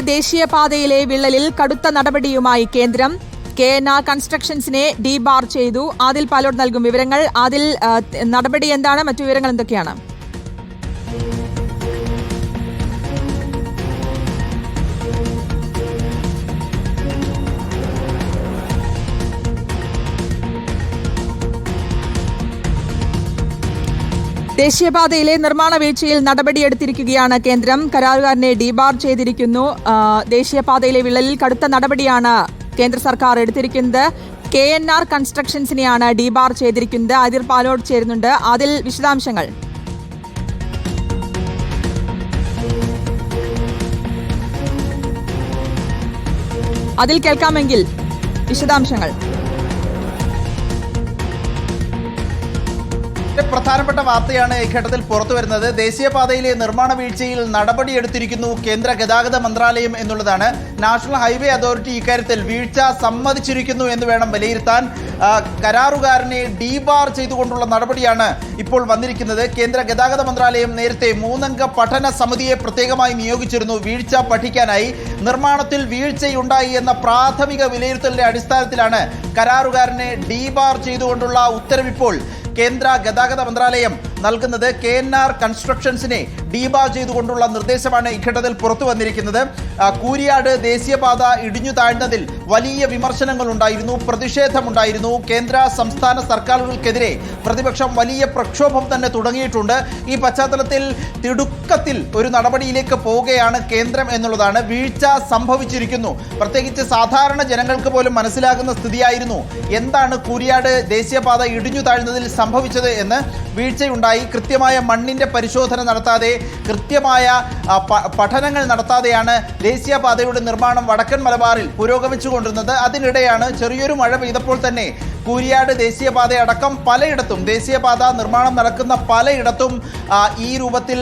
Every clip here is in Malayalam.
ദേശീയപാതയിലെ വിള്ളലിൽ കടുത്ത നടപടിയുമായി കേന്ദ്രം. കെ എൻ ആർ കൺസ്ട്രക്ഷൻസിനെ ഡീബാർ ചെയ്തു. ആദിൽ പാലോട് നൽകും വിവരങ്ങൾ. ആദിൽ നടപടി എന്താണ്? മറ്റു വിവരങ്ങൾ എന്തൊക്കെയാണ്? ദേശീയപാതയിലെ നിർമ്മാണ വീഴ്ചയിൽ നടപടിയെടുത്തിരിക്കുകയാണ് കേന്ദ്രം. കരാറുകാരനെ ഡിബാർ ചെയ്തിരിക്കുന്നു. ദേശീയപാതയിലെ വിള്ളലിൽ കടുത്ത നടപടിയാണ് കേന്ദ്ര സർക്കാർ എടുത്തിരിക്കുന്നത്. കെ എൻ ആർ കൺസ്ട്രക്ഷൻസിനെയാണ് ഡിബാർ ചെയ്തിരിക്കുന്നത്. അതിർ പാലോട് ചേരുന്നുണ്ട്. അതിൽ വിശദാംശങ്ങൾ. അതിൽ കേൾക്കാമെങ്കിൽ വിശദാംശങ്ങൾ. പ്രധാനപ്പെട്ട വാർത്തയാണ് ഈ ഘട്ടത്തിൽ പുറത്തു വരുന്നത്. ദേശീയപാതയിലെ നിർമ്മാണ വീഴ്ചയിൽ നടപടിയെടുത്തിരിക്കുന്നു കേന്ദ്ര ഗതാഗത മന്ത്രാലയം എന്നുള്ളതാണ്. നാഷണൽ ഹൈവേ അതോറിറ്റി ഇക്കാര്യത്തിൽ വീഴ്ച സമ്മതിച്ചിരിക്കുന്നു എന്ന് വേണം വിലയിരുത്താൻ. കരാറുകാരനെ ഡീബാർ ചെയ്തുകൊണ്ടുള്ള നടപടിയാണ് ഇപ്പോൾ വന്നിരിക്കുന്നത്. കേന്ദ്ര ഗതാഗത മന്ത്രാലയം നേരത്തെ മൂന്നംഗ പഠന സമിതിയെ പ്രത്യേകമായി നിയോഗിച്ചിരുന്നു. വീഴ്ച പഠിക്കാനായി. നിർമ്മാണത്തിൽ വീഴ്ചയുണ്ടായി എന്ന പ്രാഥമിക വിലയിരുത്തലിന്റെ അടിസ്ഥാനത്തിലാണ് കരാറുകാരനെ ഡീബാർ ചെയ്തുകൊണ്ടുള്ള ഉത്തരവിപ്പോൾ കേന്ദ്ര ഗതാഗത മന്ത്രാലയം നൽകുന്നത് കെ എൻ ആർ കൺസ്ട്രക്ഷൻസിനെ ഡീബാർ ചെയ്തുകൊണ്ടുള്ള നിർദ്ദേശമാണ് ഇഘട്ടത്തിൽ പുറത്തു വന്നിരിക്കുന്നത്. കൂരിയാട് ദേശീയപാത ഇടിഞ്ഞു താഴ്ന്നതിൽ വലിയ വിമർശനങ്ങൾ ഉണ്ടായിരുന്നു പ്രതിഷേധമുണ്ടായിരുന്നു. കേന്ദ്ര സംസ്ഥാന സർക്കാരുകൾക്കെതിരെ പ്രതിപക്ഷം വലിയ പ്രക്ഷോഭം തന്നെ തുടങ്ങിയിട്ടുണ്ട്. ഈ പശ്ചാത്തലത്തിൽ തിടുക്കത്തിൽ ഒരു നടപടിയിലേക്ക് പോവുകയാണ് കേന്ദ്രം എന്നുള്ളതാണ് വീഴ്ച സംഭവിച്ചിരിക്കുന്നു. പ്രത്യേകിച്ച് സാധാരണ ജനങ്ങൾക്ക് പോലും മനസ്സിലാകുന്ന സ്ഥിതിയായിരുന്നു. എന്താണ് കൂരിയാട് ദേശീയപാത ഇടിഞ്ഞു താഴ്ന്നതിൽ സംഭവിച്ചത് എന്ന് വീഴ്ചയുണ്ടായി. കൃത്യമായ മണ്ണിന്റെ പരിശോധന നടത്താതെ കൃത്യമായ പഠനങ്ങൾ നടത്താതെയാണ് ദേശീയപാതയുടെ നിർമ്മാണം വടക്കൻ മലബാറിൽ പുരോഗമിച്ചുകൊണ്ടിരുന്നത്. അതിനിടെയാണ് ചെറിയൊരു മഴ പെയ്തപ്പോൾ തന്നെ കൂരിയാട് ദേശീയപാത അടക്കം പലയിടത്തും ദേശീയപാത നിർമ്മാണം നടക്കുന്ന പലയിടത്തും ഈ രൂപത്തിൽ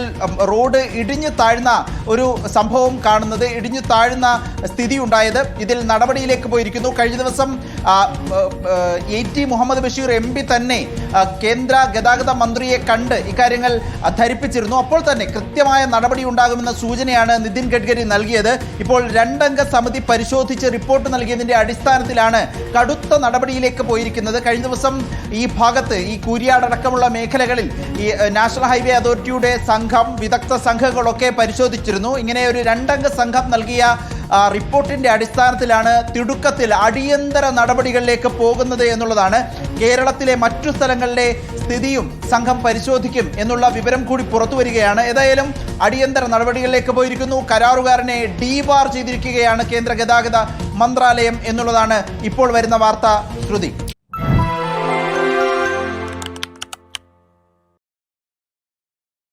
റോഡ് ഇടിഞ്ഞു താഴ്ന്ന ഒരു സംഭവം കാണുന്നത് ഇടിഞ്ഞു താഴ്ന്ന സ്ഥിതി ഉണ്ടായത് ഇതിൽ നടപടിയിലേക്ക് പോയിരിക്കുന്നു. കഴിഞ്ഞ ദിവസം A T Muhammad Basheer M P തന്നെ കേന്ദ്ര ഗതാഗത മന്ത്രിയെ കണ്ട് ഇക്കാര്യങ്ങൾ ധരിപ്പിച്ചിരുന്നു. അപ്പോൾ തന്നെ കൃത്യമായ നടപടി ഉണ്ടാകുമെന്ന സൂചനയാണ് നിതിൻ ഗഡ്കരി നൽകിയത്. ഇപ്പോൾ രണ്ടംഗ സമിതി പരിശോധിച്ച് റിപ്പോർട്ട് നൽകിയതിന്റെ അടിസ്ഥാനത്തിലാണ് കടുത്ത നടപടിയിലേക്ക് പോയിരിക്കുന്നത്. കഴിഞ്ഞ ദിവസം ഈ ഭാഗത്ത് ഈ കൂരിയാടക്കമുള്ള മേഖലകളിൽ ഈ നാഷണൽ ഹൈവേ അതോറിറ്റിയുടെ സംഘം വിദഗ്ധ സംഘങ്ങളൊക്കെ പരിശോധിച്ചിരുന്നു. ഇങ്ങനെ ഒരു രണ്ടംഗ സംഘം നൽകിയ റിപ്പോർട്ടിന്റെ അടിസ്ഥാനത്തിലാണ് തിടുക്കത്തിൽ അടിയന്തര നടപടികളിലേക്ക് പോകുന്നത് എന്നുള്ളതാണ് കേരളത്തിലെ മറ്റു സ്ഥലങ്ങളിലെ സ്ഥിതിയും സംഘം പരിശോധിക്കും എന്നുള്ള വിവരം കൂടി പുറത്തു വരികയാണ്. ഏതായാലും അടിയന്തര നടപടികളിലേക്ക് പോയിരിക്കുന്നു. കരാറുകാരനെ ഡീബാർ ചെയ്തിരിക്കുകയാണ് കേന്ദ്ര ഗതാഗത മന്ത്രാലയം എന്നുള്ളതാണ് ഇപ്പോൾ വരുന്ന വാർത്ത ശ്രുതി.